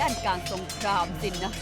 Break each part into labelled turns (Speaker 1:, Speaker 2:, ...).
Speaker 1: ย่านการสงครามสินนะ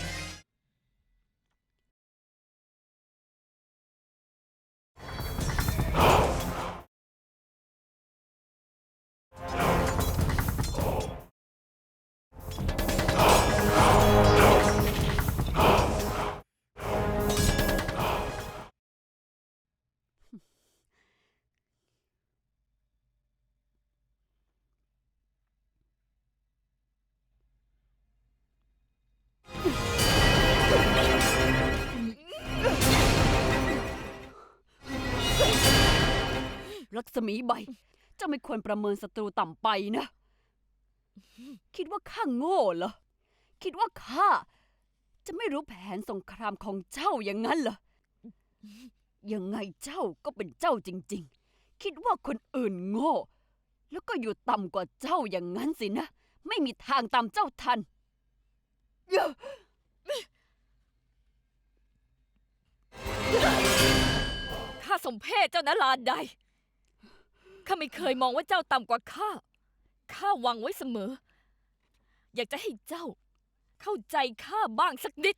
Speaker 1: รัศมีใบ เจ้าไม่ควรประเมินศัตรูต่ำไปนะ คิดว่าข้าโง่เหรอ คิดว่าข้าจะไม่รู้แผนสงครามของเจ้าอย่างนั้นเหรอ ยังไงเจ้าก็เป็นเจ้าจริง ๆ คิดว่าคนอื่นโง่ แล้วก็อยู่ต่ำกว่าเจ้าอย่างนั้นสินะ ไม่มีทางตามเจ้าทันเยอะ
Speaker 2: ข้าสมเพศเจ้านะลานใด ข้าไม่เคยมองว่าเจ้าต่ำกว่าข้า ข้าหวังไว้เสมอ อยากจะให้เจ้า เข้าใจข้าบ้างสักนิด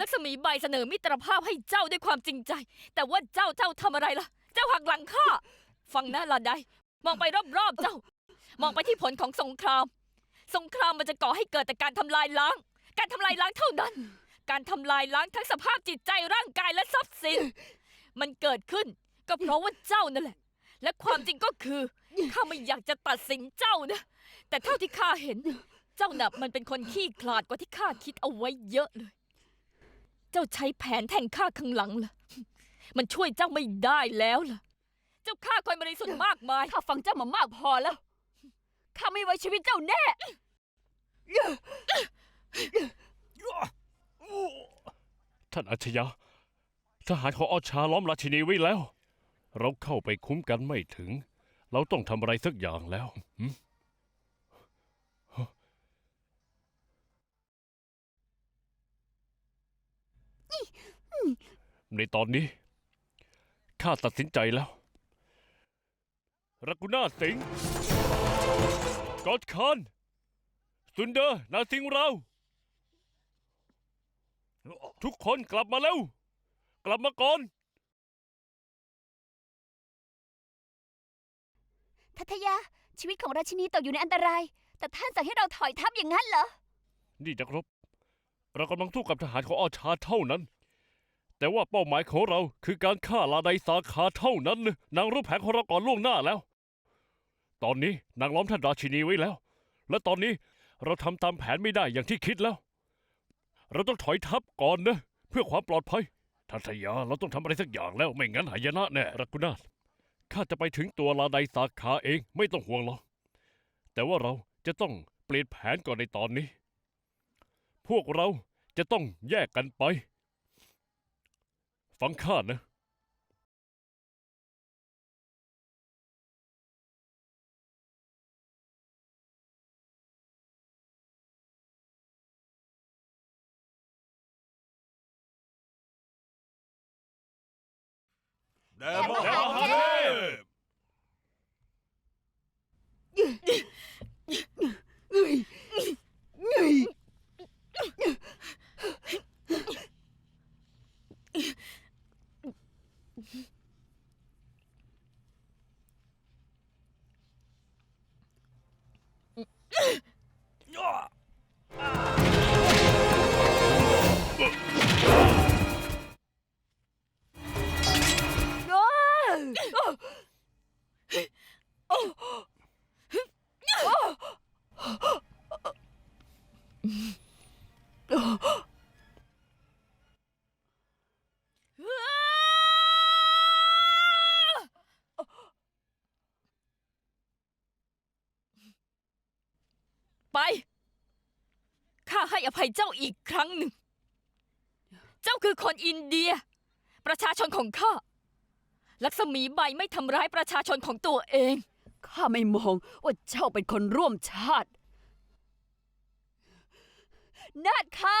Speaker 2: ลักษมีใบเสนอมิตรภาพให้เจ้าด้วยความจริงใจ แต่ว่าเจ้าเจ้าทำอะไรล่ะ เจ้าหักหลังข้า ฟังนะลานใดมองไปรอบๆเจ้า มองไปที่ผลของสงคราม สงครามมันจะก่อให้เกิดแต่การทำลายล้าง การทำลายล้างเท่านั้น การทำลายล้างทั้งสภาพจิตใจร่างกายและทรัพย์สิน มันเกิดขึ้นก็เพราะว่าเจ้านั่นแหละ และความจริงก็คือ ข้าไม่อยากจะตัดสินเจ้านะ แต่เท่าที่ข้าเห็น เจ้าน่ะมันเป็นคนขี้ขลาดกว่าที่ข้าคิดเอาไว้เยอะเลย เจ้าใช้แผนแทงข้าข้างหลังล่ะ มันช่วยเจ้าไม่ได้แล้วล่ะ เจ้าฆ่าคนบริสุทธิ์มากมาย
Speaker 1: ข้าฟังเจ้ามามากพอแล้ว ข้าไม่ไว้ชีวิตเจ้าแน่
Speaker 3: ท่านอัจฉริยะทหารของออชาล้อมราชินีไว้แล้ว เราเข้าไปคุ้มกันไม่ถึง เราต้องทำอะไรสักอย่างแล้วหึในตอนนี้ ข้าตัดสินใจแล้วรักุน่าสิงห์กอดคานสุนเดอร์นาสิงห์เรา ทุกคนกลับมาแล้วกลับมาก่อน
Speaker 1: ทัทยา ชีวิตของราชินีตกอยู่ในอันตราย แต่ท่านสั่งให้เราถอยทัพอย่างนั้นเหรอ
Speaker 3: นี่นักรบ เรากำลังสู้กับทหารของออชาเท่านั้น แต่ว่าเป้าหมายของเราคือการฆ่าลาไดสาขาเท่านั้น นางรู้แผนของเราก่อนล่วงหน้าแล้ว ตอนนี้นางล้อมท่านราชินีไว้แล้ว และตอนนี้เราทำตามแผนไม่ได้อย่างที่คิดแล้ว เราต้องถอยทัพก่อนนะ เพื่อความปลอดภัยทัทยาเราต้องทำอะไรสักอย่างแล้วไม่งั้นหายนะแน่รักกุนาถ ข้าจะไปถึงตัวลาไดสาขาเองไม่ต้องห่วงหรอก แต่ว่าเราจะต้องเปลี่ยนแผนก่อนในตอนนี้ พวกเราจะต้องแยกกันไป ฟังข้านะ
Speaker 4: แด่มหาเทพ
Speaker 2: ไป อภัยเจ้าอีกครั้งหนึ่ง เจ้าคือคนอินเดีย ประชาชนของข้า ลักษมีใบไม่ทำร้ายประชาชนของตัวเอง
Speaker 1: ข้าไม่มองว่าเจ้าเป็นคนร่วมชาติ นาดคา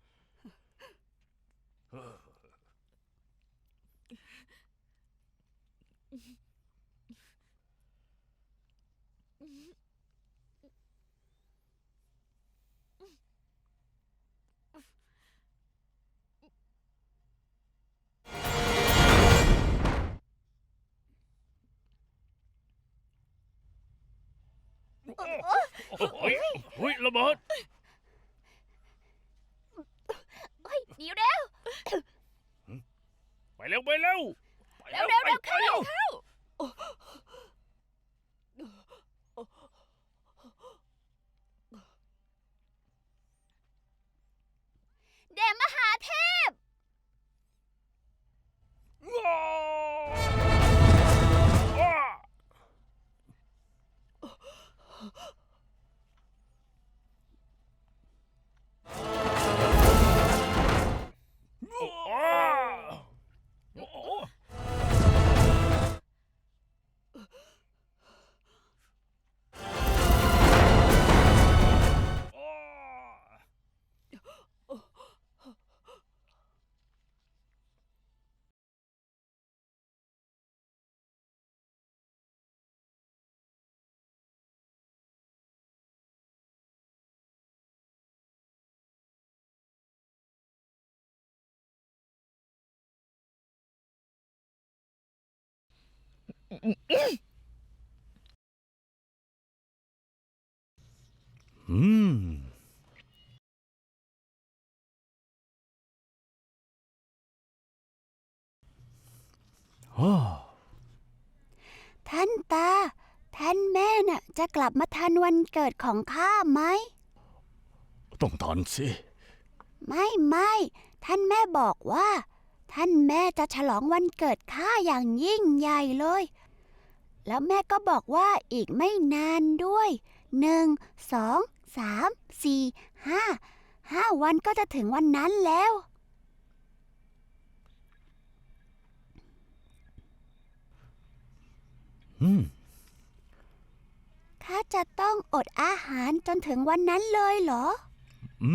Speaker 5: ระเบิด
Speaker 3: เฮ้ยหนีเร็ว
Speaker 5: ไปเร็วไปเร็วไป
Speaker 3: เร็วเร็วเร็ว
Speaker 5: ไป
Speaker 3: เข้า
Speaker 5: เร็ว
Speaker 3: เข้าเดมมหาเทพ
Speaker 5: อืมฮ่า
Speaker 6: ท่านตา ท่านแม่น่ะ จะกลับมาทันวันเกิดของข้าไหม
Speaker 5: ต้องทันสิ
Speaker 6: ไม่ไม่ท่านแม่บอกว่า ท่านแม่จะฉลองวันเกิดข้าอย่างยิ่งใหญ่เลย แล้วแม่ก็บอกว่าอีกไม่นานด้วยหนึ่งสองสามสี่ห้าห้าวันก็จะถึงวันนั้นแล้ว
Speaker 5: อืม
Speaker 6: ข้าจะต้องอดอาหารจนถึงวันนั้นเลยเหรอ
Speaker 5: อื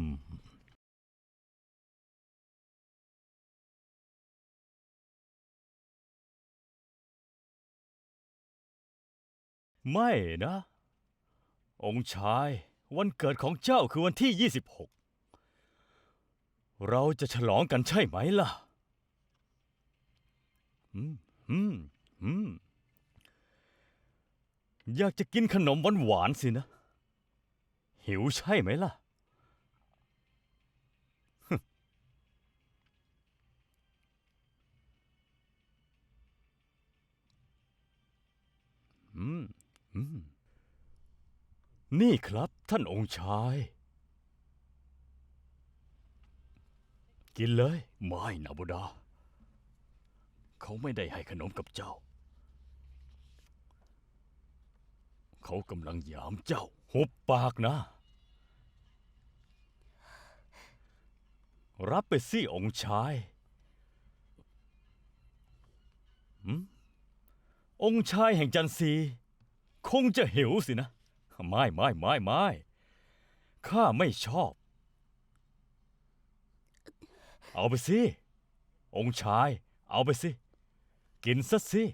Speaker 5: ม ไม่นะ องค์ชายวันเกิดของเจ้าคือวันที่ 26 เราจะฉลองกันใช่ไหมล่ะ อืม อืม อืม อยากจะกินขนมหวานๆสินะ หิวใช่ไหมล่ะ อืมอืม นี่ครับท่านองค์ชาย กินเลย ไม่นะบุดา เขาไม่ได้ให้ขนมกับเจ้า เขากำลังหยามเจ้า หุบปากนะ รับไปสิองค์ชายหืมองค์ชายแห่งจันทรี คงจะหิวสินะ ไม่ไม่ไม่ไม่ข้าไม่ชอบ เอาไปสิ องค์ชาย เอาไปสิ กินซะสิ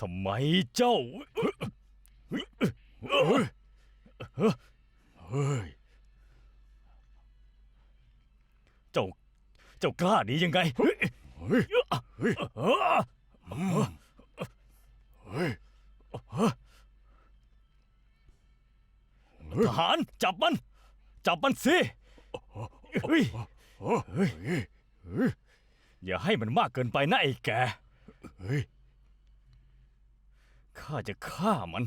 Speaker 5: ทำไมเจ้าเฮ้ยเฮ้ย
Speaker 4: เจ้า เจ้ากล้าดียังไง เฮ้ย เฮ้ย เฮ้ย เฮ้ยทหารจับมัน จับมันสิ เฮ้ย เฮ้ยเฮ้ยอย่าให้มันมากเกินไปนะไอ้แก เฮ้ยข้าจะฆ่ามัน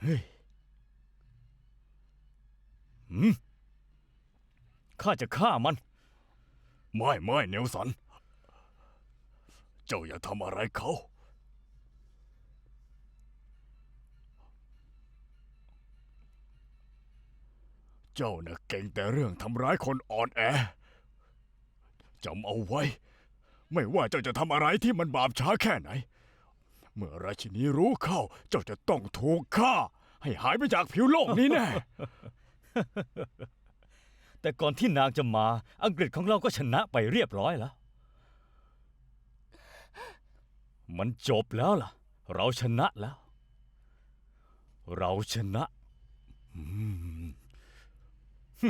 Speaker 4: เฮ้ยหืมข้าจะฆ่ามัน ไม่ไม่เนลสัน เจ้าอย่าทำอะไรเขา เจ้าน่ะเก่งแต่เรื่องทำร้ายคนอ่อนแอจำเอาไว้ ไม่ว่าเจ้าจะทำอะไรที่มันบาปช้าแค่ไหน เมื่อราชินีรู้เข้า เจ้าจะต้องถูกฆ่า ให้หายไปจากผิวโลกนี้แน่ แต่ก่อนที่นางจะมา อังกฤษของเราก็ชนะไปเรียบร้อยแล้ว มันจบแล้วล่ะ เราชนะแล้ว เราชนะ อืม
Speaker 1: เอ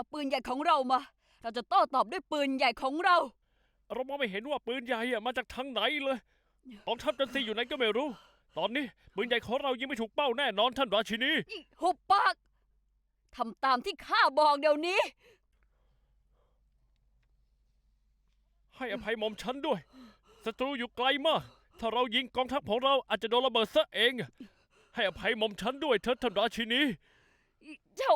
Speaker 1: าปืนใหญ่ของเรามา เราจะโต้ตอบด้วยปืนใหญ่ของเรา
Speaker 3: เรามองไม่เห็นว่าปืนใหญ่อะมาจากทางไหนเลยกองทัพจันทรีอยู่ไหนก็ไม่รู้ ตอนนี้ปืนใหญ่ของเรายิงไม่ถูกเป้าแน่นอนท่านราชินี
Speaker 1: หุบปากทำตามที่ข้าบอกเดี๋ยวนี้
Speaker 3: ให้อภัยหม่อมฉันด้วย ศัตรูอยู่ไกลมาก ถ้าเรายิงกองทัพของเราอาจจะโดนระเบิดซะเอง ให้อภัยหม่อมฉันด้วยเถิดท่านราชินี
Speaker 1: เจ้า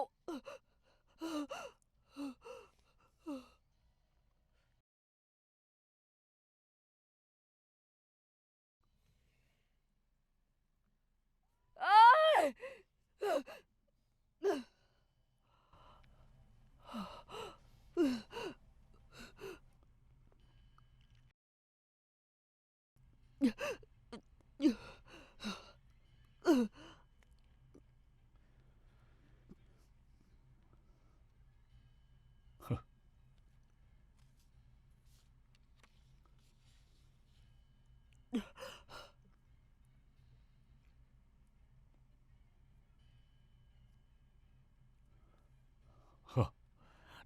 Speaker 1: Uh.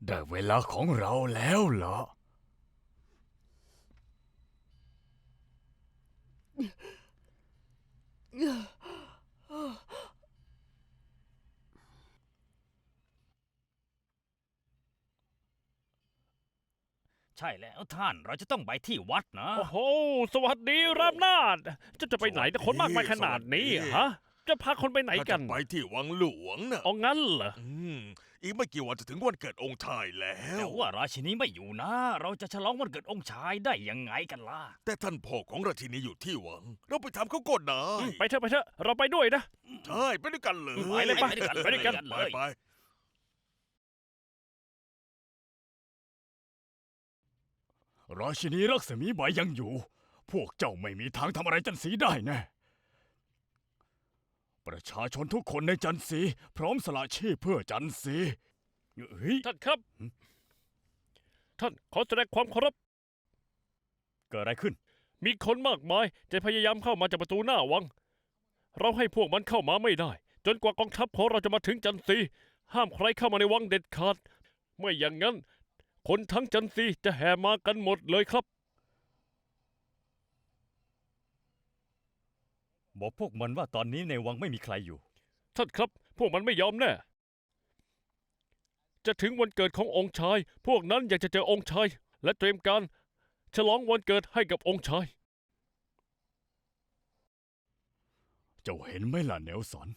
Speaker 4: ได้เวลาของเราแล้วเหรอ ใช่แล้วท่านเราจะต้องไปที่วัดนะ
Speaker 3: โอ้โห สวัสดีรามนาดเจะจะไปไหนแต่คนมากมายขนาดนี้ฮะ จะพาคนไปไหนกัน
Speaker 7: ข้าจะไปที่วังหลวงน่ะ
Speaker 3: เอางั้นเหรอ
Speaker 7: อืม อีกไม่กี่วันจะถึงวันเกิดองค์ชายแล้
Speaker 4: แต่
Speaker 7: ว
Speaker 4: ว่าราชินีไม่อยู่นะ เราจะฉลองวันเกิดองค์ชายได้ยังไงกันล่ะ
Speaker 7: แต่ท่านพ่อของราชินีอยู่ที่วัง เราไปทำเขาก่อนนะ
Speaker 3: ไปเถอะไปเถอะเราไปด้วยนะ
Speaker 7: ใช่ไปด้วยกันเลย
Speaker 3: ไปเลยไป
Speaker 4: ไปด้วยกัน
Speaker 3: ไปด้วยกัน
Speaker 7: ไปไป
Speaker 4: ราชินีรักษมีใบยังอยู่ พวกเจ้าไม่มีทางทำอะไรจันสีได้แน่ ประชาชนทุกคนในจันสี พร้อมสละชีพเพื่อจันสีเฮ้ย
Speaker 3: ท่านครับ ท่านขอแสดงความเคารพ
Speaker 4: เกิดอะไรขึ้น
Speaker 3: มีคนมากมายจะพยายามเข้ามาจากประตูหน้าวัง เราให้พวกมันเข้ามาไม่ได้ จนกว่ากองทัพของเราจะมาถึงจันทรีห้ามใครเข้ามาในวังเด็ดขาด ไม่อย่างนั้น คนทั้งจันทรีจะแห่มากันหมดเลยครับ
Speaker 4: บอกพวกมันว่าตอนนี้ในวังไม่มีใครอยู่
Speaker 3: ท่านครับ พวกมันไม่ยอมแน่ จะถึงวันเกิดขององค์ชาย พวกนั้นอยากจะเจอองค์ชาย และเตรียมการ ฉลองวันเกิดให้กับองค์ชาย
Speaker 4: เจ้าเห็นไหมล่ะเนลสัน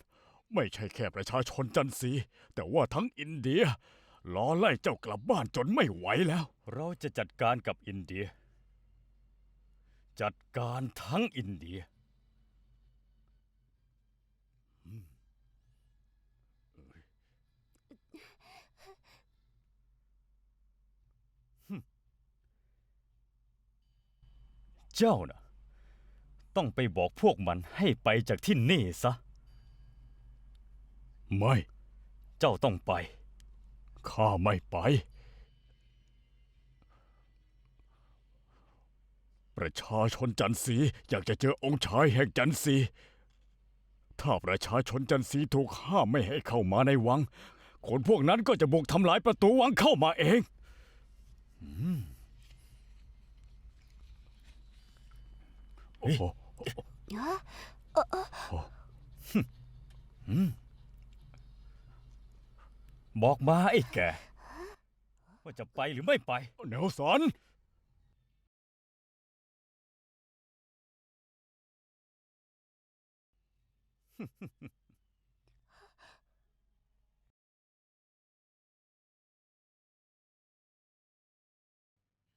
Speaker 4: ไม่ใช่แค่ประชาชนจันสีแต่ว่าทั้งอินเดียล้อไล่เจ้ากลับบ้านจนไม่ไหวแล้ว เราจะจัดการกับอินเดีย จัดการทั้งอินเดีย เจ้าน่ะ ต้องไปบอกพวกมันให้ไปจากที่นี่ซะ ไม่ เจ้าต้องไป ข้าไม่ไป ประชาชนจันทรีอยากจะเจอองค์ชายแห่งจันทรีถ้าประชาชนจันทรีถูกห้ามไม่ให้เข้ามาในวัง คนพวกนั้นก็จะบุกทำลายประตูวังเข้ามาเอง อืม โอ้โห
Speaker 5: บอกมาไอ้แกว่าจะไปหรือไม่ไป
Speaker 4: เนลสัน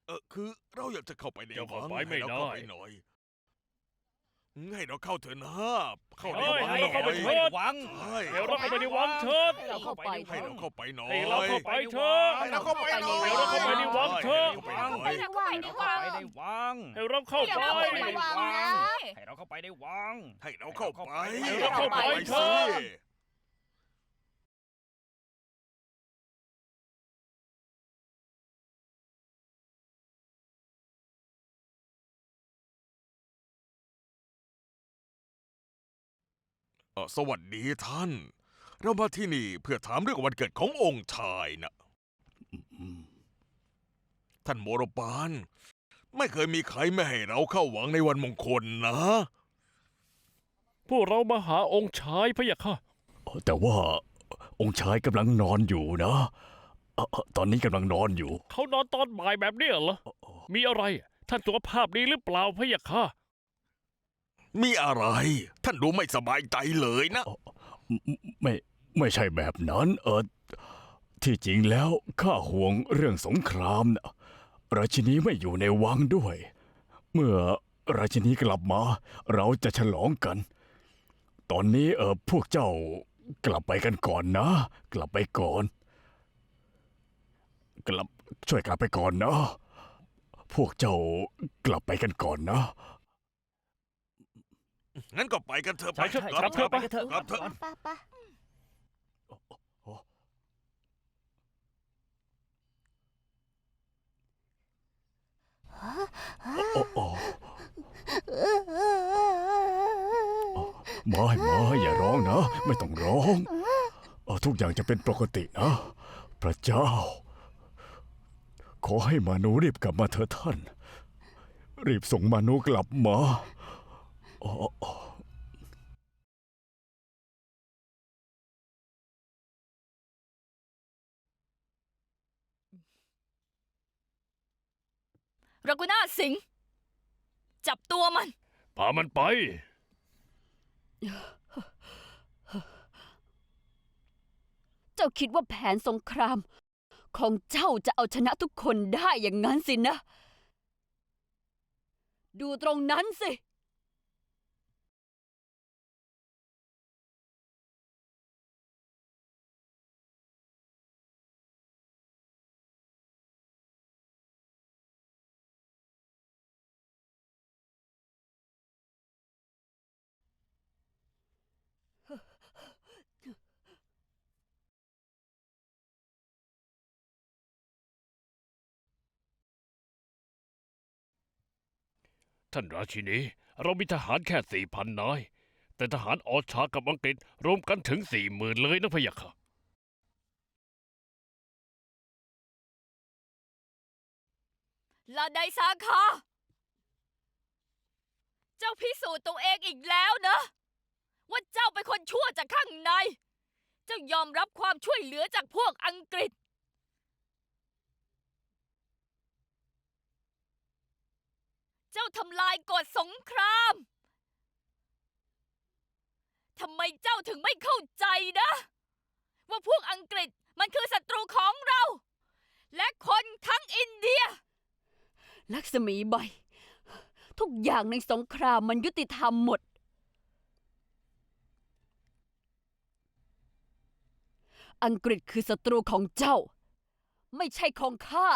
Speaker 7: เออคือเราอยากจะเข้าไปใน
Speaker 3: เจ้าเข้า
Speaker 7: วัง
Speaker 3: ไปไม่
Speaker 7: ให้เราเข้า
Speaker 3: ได้
Speaker 7: ไปหน่อย ให้เราเข้าเถอะนะเข้าใน
Speaker 3: เฮ้ย
Speaker 7: วัง
Speaker 3: ให้
Speaker 7: หน่
Speaker 3: เราเข้าไป
Speaker 7: อย
Speaker 3: เถิด
Speaker 5: วัง
Speaker 7: ใช่
Speaker 3: เดี๋ยวเราเข้าไปในวังเถิด
Speaker 1: ให้เราเข้าไป
Speaker 7: ให้เราเข้าไปหน่อย
Speaker 3: ให้เราเข้าไปเถอะ
Speaker 7: ให้เราเข้าไปหน่อย
Speaker 3: ให้เราเข้าไปในวังเถอะ
Speaker 7: ให้เราเข้าไปหน่อย
Speaker 2: เข้าไปในวัง
Speaker 5: ให้เราเข้าไปในวัง
Speaker 3: ให้เราเข้าไป
Speaker 2: เข้าไปในวังนะ
Speaker 5: ให้เราเข้าไปในวัง
Speaker 7: ให้เราเข้าไป
Speaker 3: ให้เราเข้าไปเถอะ
Speaker 7: สิ อ่อสวัสดีท่าน เรามาที่นี่เพื่อถามเรื่องวันเกิดขององค์ชายนะท่านโมโรปาน ไม่เคยมีใครไม่ให้เราเข้าหวังในวันมงคลนะ
Speaker 3: พวกเรามาหาองค์ชายพะยะค่ะ
Speaker 4: แต่ว่าองค์ชายกำลังนอนอยู่นะเอ่อเอ่อตอนนี้กำลังนอนอยู่
Speaker 3: เขานอนตอนบ่ายแบบเนี้ยเหรอ มีอะไร ท่านสุขภาพดีหรือเปล่าพะยะค่ะ
Speaker 7: มีอะไร ท่านดูไม่สบายใจเลยนะ
Speaker 4: ไม่ไม่ใช่แบบนั้นเออที่จริงแล้วข้าห่วงเรื่องสงครามนะราชินีไม่อยู่ในวังด้วย เมื่อราชินีกลับมา เราจะฉลองกัน ตอนนี้เออพวกเจ้ากลับไปกันก่อนนะ กลับไปก่อน กลับช่วยกลับไปก่อนนะ พวกเจ้ากลับไปกันก่อนนะ
Speaker 7: งั้นก็ไปกันเถอะ
Speaker 3: ใช่ใช่
Speaker 7: กลับ
Speaker 3: ครับ
Speaker 7: เถอะ
Speaker 3: ไปกันเถอะ
Speaker 7: กลับเถอะ
Speaker 6: ปะปะ
Speaker 4: โอ้โอ้ไม่ไม่อย่าร้องนะ ไม่ต้องร้องเอ่อทุกอย่างจะเป็นปกตินะ พระเจ้า ขอให้มานูรีบกลับมาเถอะท่าน รีบส่งมานูกลับมา อ๋ออ๋อ
Speaker 2: รากุน่าสิงห์จับตัวมัน
Speaker 3: พามันไป
Speaker 1: เจ้าคิดว่าแผนสงคราม ของเจ้าจะเอาชนะทุกคนได้อย่างนั้นสินะ ดูตรงนั้นสิ
Speaker 3: ท่านราชินี เรามีทหารแค่สี่พันนาย แต่ทหารออชากับอังกฤษรวมกันถึงสี่หมื่นเลยนะพะยะค่ะ
Speaker 2: ลาไดสาคาเจ้าพิสูจน์ตัวเองอีกแล้วนะว่าเจ้าเป็นคนชั่วจากข้างใน เจ้ายอมรับความช่วยเหลือจากพวกอังกฤษ เจ้าทำลายกฎสงคราม ทำไมเจ้าถึงไม่เข้าใจนะ ว่าพวกอังกฤษมันคือศัตรูของเรา และคนทั้งอินเดีย
Speaker 1: ลักษมีใบ ทุกอย่างในสงครามมันยุติธรรมหมด อังกฤษคือศัตรูของเจ้า ไม่ใช่ของข้า